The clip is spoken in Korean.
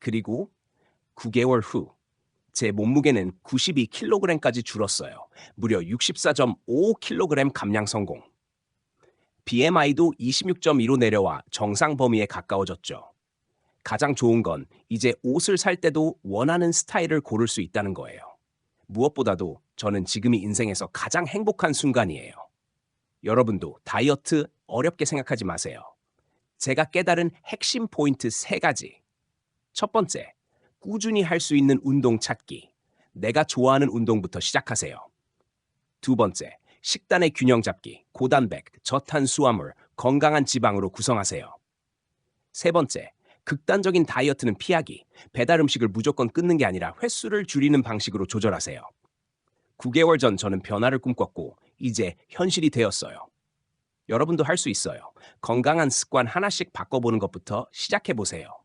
그리고 9개월 후 제 몸무게는 92kg까지 줄었어요. 무려 64.5kg 감량 성공. BMI도 26.2로 내려와 정상 범위에 가까워졌죠. 가장 좋은 건 이제 옷을 살 때도 원하는 스타일을 고를 수 있다는 거예요. 무엇보다도 저는 지금이 인생에서 가장 행복한 순간이에요. 여러분도 다이어트 어렵게 생각하지 마세요. 제가 깨달은 핵심 포인트 세 가지. 첫 번째, 꾸준히 할 수 있는 운동 찾기. 내가 좋아하는 운동부터 시작하세요. 두 번째, 식단의 균형 잡기. 고단백, 저탄수화물, 건강한 지방으로 구성하세요. 세 번째, 극단적인 다이어트는 피하기. 배달 음식을 무조건 끊는 게 아니라 횟수를 줄이는 방식으로 조절하세요. 9개월 전 저는 변화를 꿈꿨고 이제 현실이 되었어요. 여러분도 할 수 있어요. 건강한 습관 하나씩 바꿔보는 것부터 시작해 보세요.